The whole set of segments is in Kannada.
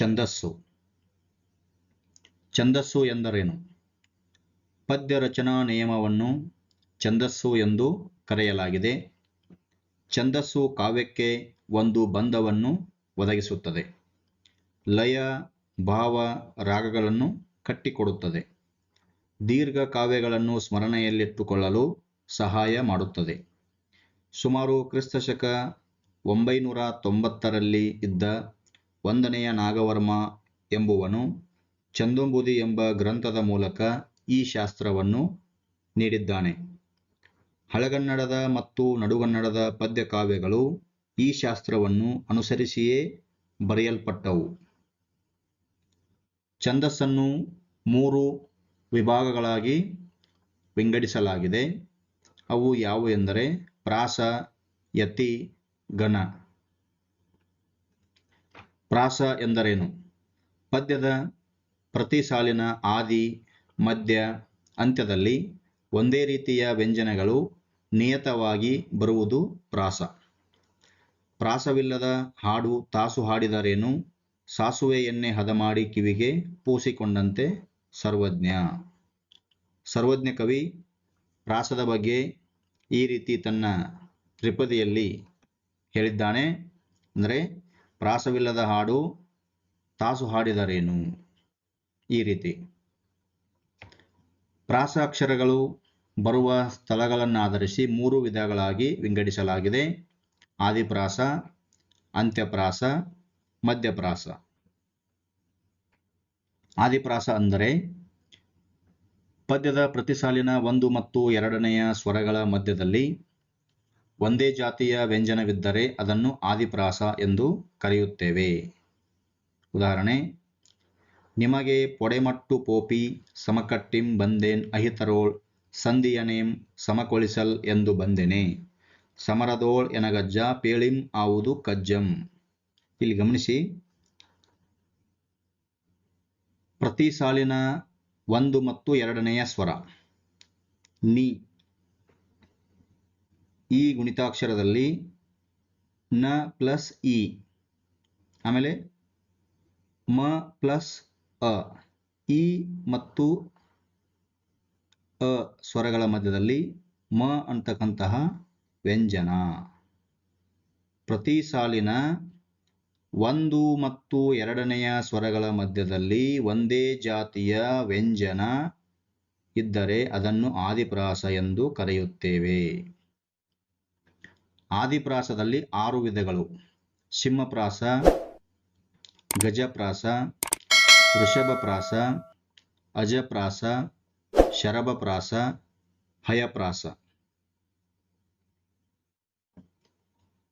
ಛಂದಸ್ಸು. ಛಂದಸ್ಸು ಎಂದರೇನು? ಪದ್ಯ ರಚನಾ ನಿಯಮವನ್ನು ಛಂದಸ್ಸು ಎಂದು ಕರೆಯಲಾಗಿದೆ. ಛಂದಸ್ಸು ಕಾವ್ಯಕ್ಕೆ ಒಂದು ಬಂಧವನ್ನು ಒದಗಿಸುತ್ತದೆ. ಲಯ, ಭಾವ, ರಾಗಗಳನ್ನು ಕಟ್ಟಿಕೊಡುತ್ತದೆ. ದೀರ್ಘ ಕಾವ್ಯಗಳನ್ನು ಸ್ಮರಣೆಯಲ್ಲಿಟ್ಟುಕೊಳ್ಳಲು ಸಹಾಯ ಮಾಡುತ್ತದೆ. ಸುಮಾರು ಕ್ರಿಸ್ತಶಕ ಒಂಬೈನೂರ ತೊಂಬತ್ತರಲ್ಲಿ ಇದ್ದ ಒಂದನೆಯ ನಾಗವರ್ಮ ಎಂಬುವನು ಚಂದುಂಬುದಿ ಎಂಬ ಗ್ರಂಥದ ಮೂಲಕ ಈ ಶಾಸ್ತ್ರವನ್ನು ನೀಡಿದ್ದಾನೆ. ಹಳಗನ್ನಡದ ಮತ್ತು ನಡುಗನ್ನಡದ ಪದ್ಯ ಕಾವ್ಯಗಳು ಈ ಶಾಸ್ತ್ರವನ್ನು ಅನುಸರಿಸಿಯೇ ಬರೆಯಲ್ಪಟ್ಟವು. ಛಂದಸ್ಸನ್ನು ಮೂರು ವಿಭಾಗಗಳಾಗಿ ವಿಂಗಡಿಸಲಾಗಿದೆ. ಅವು ಯಾವುವು ಎಂದರೆ ಪ್ರಾಸ, ಯತಿ ಗಣ ಪ್ರಾಸ ಎಂದರೇನು? ಪದ್ಯದ ಪ್ರತಿ ಸಾಲಿನ ಆದಿ, ಮಧ್ಯ, ಅಂತ್ಯದಲ್ಲಿ ಒಂದೇ ರೀತಿಯ ವ್ಯಂಜನಗಳು ನಿಯತವಾಗಿ ಬರುವುದು ಪ್ರಾಸ. ಪ್ರಾಸವಿಲ್ಲದ ಹಾಡು ತಾಸು ಹಾಡಿದರೇನು? ಸಾಸುವೆ ಎಣ್ಣೆ ಹದ ಮಾಡಿ ಕಿವಿಗೆ ಪೂಸಿಕೊಂಡಂತೆ ಸರ್ವಜ್ಞ. ಸರ್ವಜ್ಞ ಕವಿ ಪ್ರಾಸದ ಬಗ್ಗೆ ಈ ರೀತಿ ತನ್ನ ತ್ರಿಪದಿಯಲ್ಲಿ ಹೇಳಿದ್ದಾನೆ. ಅಂದರೆ ಪ್ರಾಸವಿಲ್ಲದ ಹಾಡು ತಾಸು ಹಾಡಿದರೇನು? ಈ ರೀತಿ. ಪ್ರಾಸಾಕ್ಷರಗಳು ಬರುವ ಸ್ಥಳಗಳನ್ನಾಧರಿಸಿ ಮೂರು ವಿಧಗಳಾಗಿ ವಿಂಗಡಿಸಲಾಗಿದೆ. ಆದಿಪ್ರಾಸ, ಅಂತ್ಯಪ್ರಾಸ, ಮಧ್ಯಪ್ರಾಸ. ಆದಿಪ್ರಾಸ ಅಂದರೆ ಪದ್ಯದ ಪ್ರತಿ ಸಾಲಿನ ಒಂದು ಮತ್ತು ಎರಡನೆಯ ಸ್ವರಗಳ ಮಧ್ಯದಲ್ಲಿ ಒಂದೇ ಜಾತಿಯ ವ್ಯಂಜನವಿದ್ದರೆ ಅದನ್ನು ಆದಿಪ್ರಾಸ ಎಂದು ಕರೆಯುತ್ತೇವೆ. ಉದಾಹರಣೆ, ನಿಮಗೆ ಪೊಡೆಮಟ್ಟು ಪೋಪಿ, ಸಮಕಟ್ಟಿಂ ಬಂದೇನ್ ಅಹಿತರೋಳ್, ಸಂಧಿಯನೇಂ ಸಮಕೊಳಿಸಲ್ ಎಂದು ಬಂದೆನೆ. ಸಮರದೋಳ್ ಎನಗಜ್ಜ ಪೇಳಿಂ ಆವುದು ಕಜ್ಜಂ. ಇಲ್ಲಿ ಗಮನಿಸಿ, ಪ್ರತಿ ಸಾಲಿನ ಒಂದು ಮತ್ತು ಎರಡನೆಯ ಸ್ವರ. ನಿ. ಈ ಗುಣಿತಾಕ್ಷರದಲ್ಲಿ ನ ಪ್ಲಸ್ ಇ. ಆಮೇಲೆ ಮ ಪ್ಲಸ್ ಅ. ಇ ಮತ್ತು ಅ ಸ್ವರಗಳ ಮಧ್ಯದಲ್ಲಿ ಮ ಅಂತಕ್ಕಂತಹ ವ್ಯಂಜನ. ಪ್ರತಿ ಸಾಲಿನ ಒಂದು ಮತ್ತು ಎರಡನೆಯ ಸ್ವರಗಳ ಮಧ್ಯದಲ್ಲಿ ಒಂದೇ ಜಾತಿಯ ವ್ಯಂಜನ ಇದ್ದರೆ ಅದನ್ನು ಆದಿಪ್ರಾಸ ಎಂದು ಕರೆಯುತ್ತೇವೆ. ಆದಿಪ್ರಾಸದಲ್ಲಿ ಆರು ವಿಧಗಳು. ಸಿಂಹಪ್ರಾಸ, ಗಜಪ್ರಾಸ, ವೃಷಭಪ್ರಾಸ, ಅಜಪ್ರಾಸ, ಶರಭಪ್ರಾಸ, ಹಯಪ್ರಾಸ.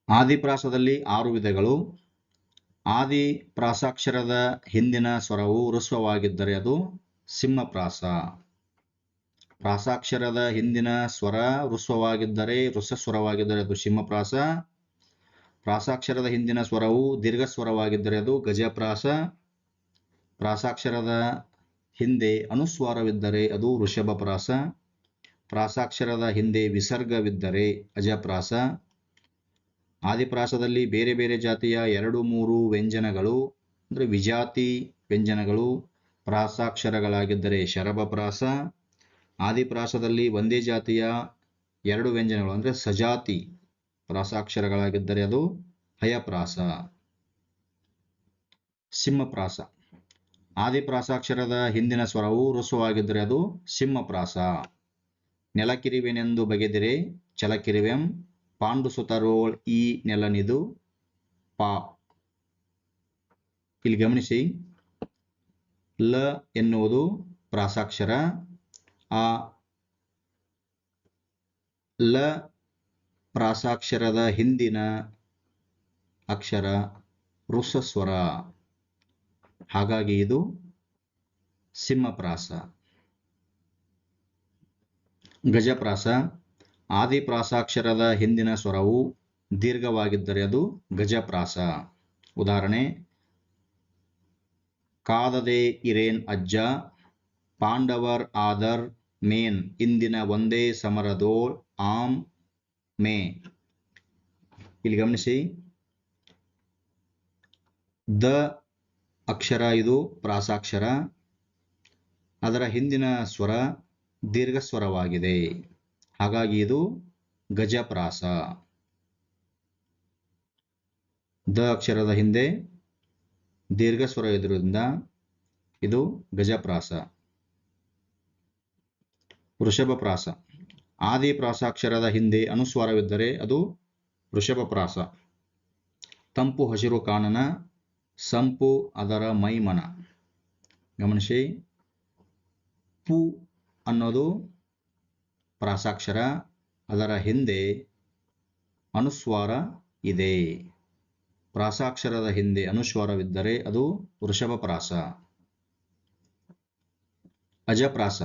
ಆದಿಪ್ರಾಸದಲ್ಲಿ ಆರು ವಿಧಗಳು. ಆದಿ ಪ್ರಾಸಾಕ್ಷರದ ಹಿಂದಿನ ಸ್ವರವು ಹೃಸ್ವವಾಗಿದ್ದರೆ ಅದು ಸಿಂಹಪ್ರಾಸ. ಪ್ರಾಸಾಕ್ಷರದ ಹಿಂದಿನ ಸ್ವರ ಹೃಸ್ವವಾಗಿದ್ದರೆ ಸ್ವರವಾಗಿದ್ದರೆ ಅದು ಸಿಂಹಪ್ರಾಸ. ಪ್ರಾಸಾಕ್ಷರದ ಹಿಂದಿನ ಸ್ವರವು ದೀರ್ಘ ಸ್ವರವಾಗಿದ್ದರೆ ಅದು ಗಜಪ್ರಾಸ. ಪ್ರಾಸಾಕ್ಷರದ ಹಿಂದೆ ಅನುಸ್ವಾರವಿದ್ದರೆ ಅದು ವೃಷಭಪ್ರಾಸ. ಪ್ರಾಸಾಕ್ಷರದ ಹಿಂದೆ ವಿಸರ್ಗವಿದ್ದರೆ ಅಜಪ್ರಾಸ. ಆದಿಪ್ರಾಸದಲ್ಲಿ ಬೇರೆ ಬೇರೆ ಜಾತಿಯ ಎರಡು ಮೂರು ವ್ಯಂಜನಗಳು, ಅಂದರೆ ವಿಜಾತಿ ವ್ಯಂಜನಗಳು, ಪ್ರಾಸಾಕ್ಷರಗಳಾಗಿದ್ದರೆ ಶರಭಪ್ರಾಸ. ಆದಿಪ್ರಾಸದಲ್ಲಿ ಒಂದೇ ಜಾತಿಯ ಎರಡು ವ್ಯಂಜನಗಳು, ಅಂದರೆ ಸಜಾತಿ ಪ್ರಾಸಾಕ್ಷರಗಳಾಗಿದ್ದರೆ ಅದು ಹಯಪ್ರಾಸ, ಸಿಂಹಪ್ರಾಸ. ಆದಿಪ್ರಾಸಾಕ್ಷರದ ಹಿಂದಿನ ಸ್ವರವು ರುಸುವಾಗಿದ್ದರೆ ಅದು ಸಿಂಹಪ್ರಾಸ. ನೆಲಕಿರಿವೆನೆಂದು ಬಗೆದಿರೆ ಚಲಕಿರಿವೆಂ ಪಾಂಡು ಸುತರೋಳ್ ಈ ನೆಲನಿದು ಪಾ. ಇಲ್ಲಿ ಗಮನಿಸಿ, ಲ ಎನ್ನುವುದು ಪ್ರಾಸಾಕ್ಷರ ಆ ಲ ಪ್ರಾಸಾಕ್ಷರದ ಹಿಂದಿನ ಅಕ್ಷರ ಋಸಸ್ವರ. ಹಾಗಾಗಿ ಇದು ಸಿಂಹಪ್ರಾಸ. ಗಜಪ್ರಾಸ. ಆದಿಪ್ರಾಸಾಕ್ಷರದ ಹಿಂದಿನ ಸ್ವರವು ದೀರ್ಘವಾಗಿದ್ದರೆ ಅದು ಗಜಪ್ರಾಸ. ಉದಾಹರಣೆ, ಕಾದದೆ ಇರೇನ್ ಅಜ್ಜ, ಪಾಂಡವರ್ ಆದರ್ ಮೇನ್. ಇಂದಿನ ಒಂದೇ ಸಮರದೋ ಆಮ್ ಮೇ. ಇಲ್ಲಿ ಗಮನಿಸಿ. ದ ಅಕ್ಷರ ಇದು, ಪ್ರಾಸಾಕ್ಷರ. ಅದರ ಹಿಂದಿನ ಸ್ವರ ದೀರ್ಘ ಸ್ವರವಾಗಿದೆ ಹಾಗಾಗಿ ಇದು ಗಜಪ್ರಾಸ. ದ ಅಕ್ಷರದ ಹಿಂದೆ ದೀರ್ಘ ಸ್ವರ ಇದ್ರಿಂದ ಇದು ಗಜಪ್ರಾಸ. ವೃಷಭ ಪ್ರಾಸ ಆದಿ ಪ್ರಾಸಾಕ್ಷರದ ಹಿಂದೆ ಅನುಸ್ವಾರವಿದ್ದರೆ ಅದು ವೃಷಭ ಪ್ರಾಸ ತಂಪು ಹಸಿರು ಕಾನನ, ಸಂಪು ಅದರ ಮೈಮನ. ಗಮನಿಸಿ, ಪು ಅನ್ನೋದು ಪ್ರಾಸಾಕ್ಷರ, ಅದರ ಹಿಂದೆ ಅನುಸ್ವಾರ ಇದೆ. ಪ್ರಾಸಾಕ್ಷರದ ಹಿಂದೆ ಅನುಸ್ವಾರವಿದ್ದರೆ ಅದು ವೃಷಭ ಪ್ರಾಸ ಅಜಪ್ರಾಸ.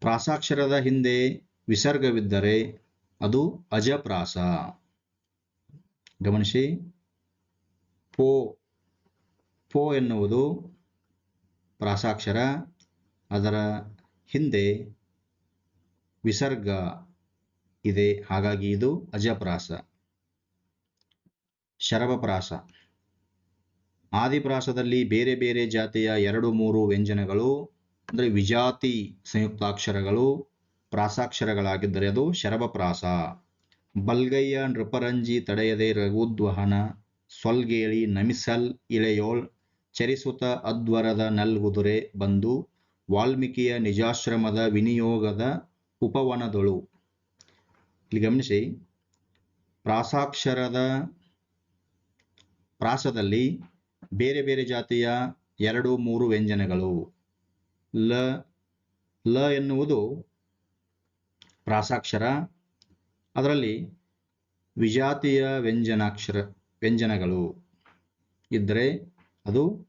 ಪ್ರಾಸಾಕ್ಷರದ ಹಿಂದೆ ವಿಸರ್ಗವಿದ್ದರೆ ಅದು ಅಜಪ್ರಾಸ. ಗಮನಿಸಿ. ಪೋ ಪೋ ಎನ್ನುವುದು ಪ್ರಾಸಾಕ್ಷರ. ಅದರ ಹಿಂದೆ ವಿಸರ್ಗ ಇದೆ. ಹಾಗಾಗಿ ಇದು ಅಜಪ್ರಾಸ. ಶರಭಪ್ರಾಸ ಆದಿಪ್ರಾಸದಲ್ಲಿ ಬೇರೆ ಬೇರೆ ಜಾತಿಯ ಎರಡು ಮೂರು ವ್ಯಂಜನಗಳು ಅಂದರೆ ವಿಜಾತಿ ಸಂಯುಕ್ತಾಕ್ಷರಗಳು ಪ್ರಾಸಾಕ್ಷರಗಳಾಗಿದ್ದರೆ ಅದು ಶರಭಪ್ರಾಸ. ಬಲ್ಗಯ್ಯ ನೃಪರಂಜಿ ತಡೆಯದೆ ರಘುದ್ವಹನ ಸ್ವಲ್ಗೇಳಿ ನಮಿಸಲ್ ಇಳೆಯೋಳ್, ಚರಿಸುತ ಅದ್ವರದ ನಲ್ಗುದುರೆ ಬಂದು ವಾಲ್ಮೀಕಿಯ ನಿಜಾಶ್ರಮದ ವಿನಿಯೋಗದ ಉಪವನದೊಳು. ಇಲ್ಲಿ ಗಮನಿಸಿ, ಪ್ರಾಸಾಕ್ಷರದ ಪ್ರಾಸದಲ್ಲಿ ಬೇರೆ ಬೇರೆ ಜಾತಿಯ ಎರಡು ಮೂರು ವ್ಯಂಜನಗಳು. ಲ ಲ ಎನ್ನುವುದು ಪ್ರಾಸಾಕ್ಷರ. ಅದರಲ್ಲಿ ವಿಜಾತಿಯ ವ್ಯಂಜನಾಕ್ಷರ, ವ್ಯಂಜನಗಳು ಇದ್ದರೆ ಅದು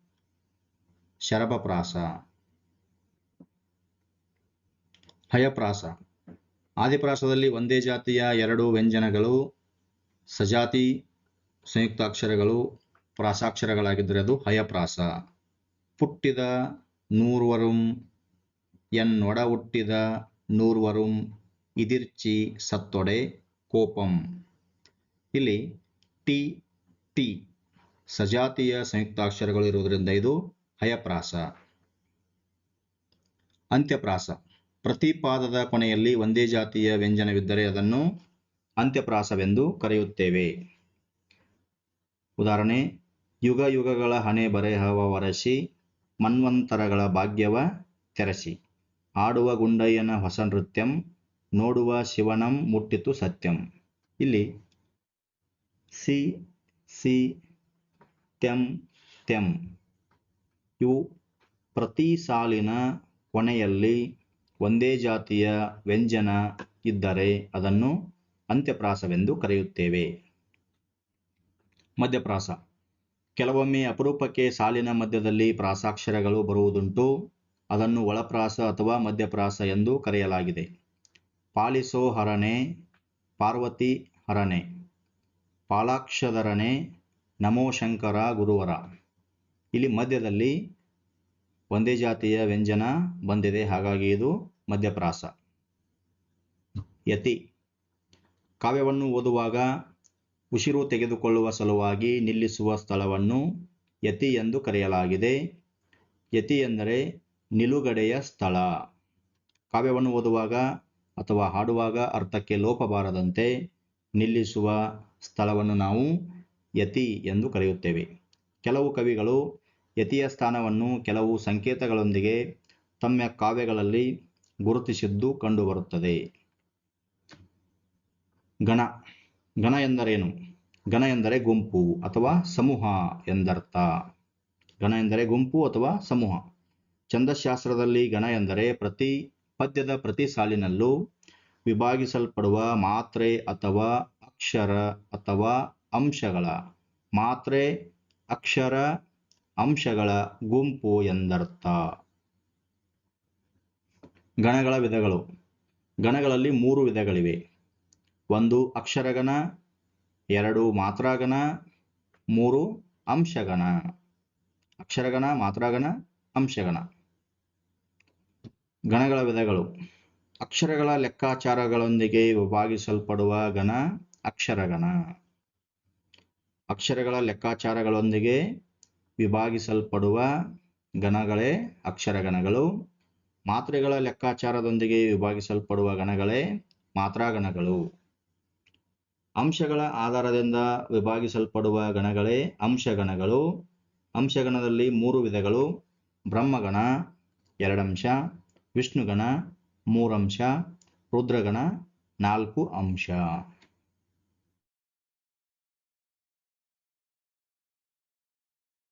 ಶರಭಪ್ರಾಸ ಹಯಪ್ರಾಸ. ಆದಿಪ್ರಾಸದಲ್ಲಿ ಒಂದೇ ಜಾತಿಯ ಎರಡು ವ್ಯಂಜನಗಳು, ಸಜಾತಿ ಸಂಯುಕ್ತಾಕ್ಷರಗಳು ಪ್ರಾಸಾಕ್ಷರಗಳಾಗಿದ್ದರೆ ಅದು ಹಯಪ್ರಾಸ. ಪುಟ್ಟಿದ ನೂರ್ವರುಂ என் ಹುಟ್ಟಿದ ನೂರ್ವರುಂ ಇದಿರ್ಚಿ ಸತ್ತೊಡೆ ಕೋಪಂ. ಇಲ್ಲಿ ಟಿ ಟಿ ಸಜಾತಿಯ ಸಂಯುಕ್ತಾಕ್ಷರಗಳು ಇರುವುದರಿಂದ ಇದು ಹಯಪ್ರಾಸ. ಅಂತ್ಯಪ್ರಾಸ. ಪ್ರತಿಪಾದದ ಕೊನೆಯಲ್ಲಿ ಒಂದೇ ಜಾತಿಯ ವ್ಯಂಜನವಿದ್ದರೆ ಅದನ್ನು ಅಂತ್ಯಪ್ರಾಸವೆಂದು ಕರೆಯುತ್ತೇವೆ. ಉದಾಹರಣೆ, ಯುಗ ಯುಗಗಳ ಹಣೆ ಬರೆಹವ ವರಸಿ ಮನ್ವಂತರಗಳ ಭಾಗ್ಯವ ತೆರಸಿ. ಆಡುವ ಗುಂಡಯ್ಯನ ಹೊಸ ನೃತ್ಯಂ, ನೋಡುವ ಶಿವನಂ ಮುಟ್ಟಿತು ಸತ್ಯಂ. ಇಲ್ಲಿ ಸಿ ಸಿ ತ್ಯಂ ತ್ಯಂ ಇವು ಪ್ರತಿ ಸಾಲಿನ ಕೊನೆಯಲ್ಲಿ ಒಂದೇ ಜಾತಿಯ ವ್ಯಂಜನ ಇದ್ದರೆ ಅದನ್ನು ಅಂತ್ಯಪ್ರಾಸವೆಂದು ಕರೆಯುತ್ತೇವೆ. ಮಧ್ಯಪ್ರಾಸ. ಕೆಲವೊಮ್ಮೆ ಅಪರೂಪಕ್ಕೆ ಸಾಲಿನ ಮಧ್ಯದಲ್ಲಿ ಪ್ರಾಸಾಕ್ಷರಗಳು ಬರುವುದುಂಟು. ಅದನ್ನು ಒಳಪ್ರಾಸ ಅಥವಾ ಮಧ್ಯಪ್ರಾಸ ಎಂದು ಕರೆಯಲಾಗಿದೆ. ಪಾಲಿಸೋ ಹರಣೆ ಪಾರ್ವತಿ ಹರಣೆ ಪಾಲಾಕ್ಷಧರಣೆ ನಮೋ ಶಂಕರ ಗುರುವರ. ಇಲ್ಲಿ ಮಧ್ಯದಲ್ಲಿ ಒಂದೇ ಜಾತಿಯ ವ್ಯಂಜನ ಬಂದಿದೆ. ಹಾಗಾಗಿ ಇದು ಮಧ್ಯಪ್ರಾಸ. ಯತಿ. ಕಾವ್ಯವನ್ನು ಓದುವಾಗ ಉಸಿರು ತೆಗೆದುಕೊಳ್ಳುವ ಸಲುವಾಗಿ ನಿಲ್ಲಿಸುವ ಸ್ಥಳವನ್ನು ಯತಿ ಎಂದು ಕರೆಯಲಾಗಿದೆ. ಯತಿ ಎಂದರೆ ನಿಲುಗಡೆಯ ಸ್ಥಳ. ಕಾವ್ಯವನ್ನು ಓದುವಾಗ ಅಥವಾ ಹಾಡುವಾಗ ಅರ್ಥಕ್ಕೆ ಲೋಪ ಬಾರದಂತೆ ನಿಲ್ಲಿಸುವ ಸ್ಥಳವನ್ನು ನಾವು ಯತಿ ಎಂದು ಕರೆಯುತ್ತೇವೆ. ಕೆಲವು ಕವಿಗಳು ಯತಿಯ ಸ್ಥಾನವನ್ನು ಕೆಲವು ಸಂಕೇತಗಳೊಂದಿಗೆ ತಮ್ಮ ಕಾವ್ಯಗಳಲ್ಲಿ ಗುರುತಿಸಿದ್ದು ಕಂಡುಬರುತ್ತದೆ. ಗಣ. ಗಣ ಎಂದರೇನು? ಗಣ ಎಂದರೆ ಗುಂಪು ಅಥವಾ ಸಮೂಹ ಎಂದರ್ಥ. ಗಣ ಎಂದರೆ ಗುಂಪು ಅಥವಾ ಸಮೂಹ. ಛಂದಶಾಸ್ತ್ರದಲ್ಲಿ ಗಣ ಎಂದರೆ ಪ್ರತಿ ಪದ್ಯದ ಪ್ರತಿ ಸಾಲಿನಲ್ಲೂ ವಿಭಾಗಿಸಲ್ಪಡುವ ಮಾತ್ರೆ ಅಥವಾ ಅಕ್ಷರ ಅಥವಾ ಅಂಶಗಳ. ಮಾತ್ರೆ, ಅಕ್ಷರ, ಅಂಶಗಳ ಗುಂಪು ಎಂದರ್ಥ. ಗಣಗಳ ವಿಧಗಳು. ಗಣಗಳಲ್ಲಿ ಮೂರು ವಿಧಗಳಿವೆ. ಒಂದು ಅಕ್ಷರಗಣ, ಎರಡು ಮಾತ್ರಾಗಣ, ಮೂರು ಅಂಶಗಣ. ಅಕ್ಷರಗಣ, ಮಾತ್ರಾಗಣ, ಅಂಶಗಣ. ಗಣಗಳ ವಿಧಗಳು. ಅಕ್ಷರಗಳ ಲೆಕ್ಕಾಚಾರಗಳೊಂದಿಗೆ ವಿಭಾಗಿಸಲ್ಪಡುವ ಗಣ, ಅಕ್ಷರಗಣ. ಅಕ್ಷರಗಳ ಲೆಕ್ಕಾಚಾರಗಳೊಂದಿಗೆ ವಿಭಾಗಿಸಲ್ಪಡುವ ಗಣಗಳೇ ಅಕ್ಷರಗಣಗಳು. ಮಾತ್ರೆಗಳ ಲೆಕ್ಕಾಚಾರದೊಂದಿಗೆ ವಿಭಾಗಿಸಲ್ಪಡುವ ಗಣಗಳೇ ಮಾತ್ರಾಗಣಗಳು. ಅಂಶಗಳ ಆಧಾರದಿಂದ ವಿಭಾಗಿಸಲ್ಪಡುವ ಗಣಗಳೇ ಅಂಶಗಣಗಳು. ಅಂಶಗಣದಲ್ಲಿ ಮೂರು ವಿಧಗಳು. ಬ್ರಹ್ಮಗಣ ಎರಡಂಶ, ವಿಷ್ಣುಗಣ ಮೂರಂಶ, ರುದ್ರಗಣ ನಾಲ್ಕು ಅಂಶ.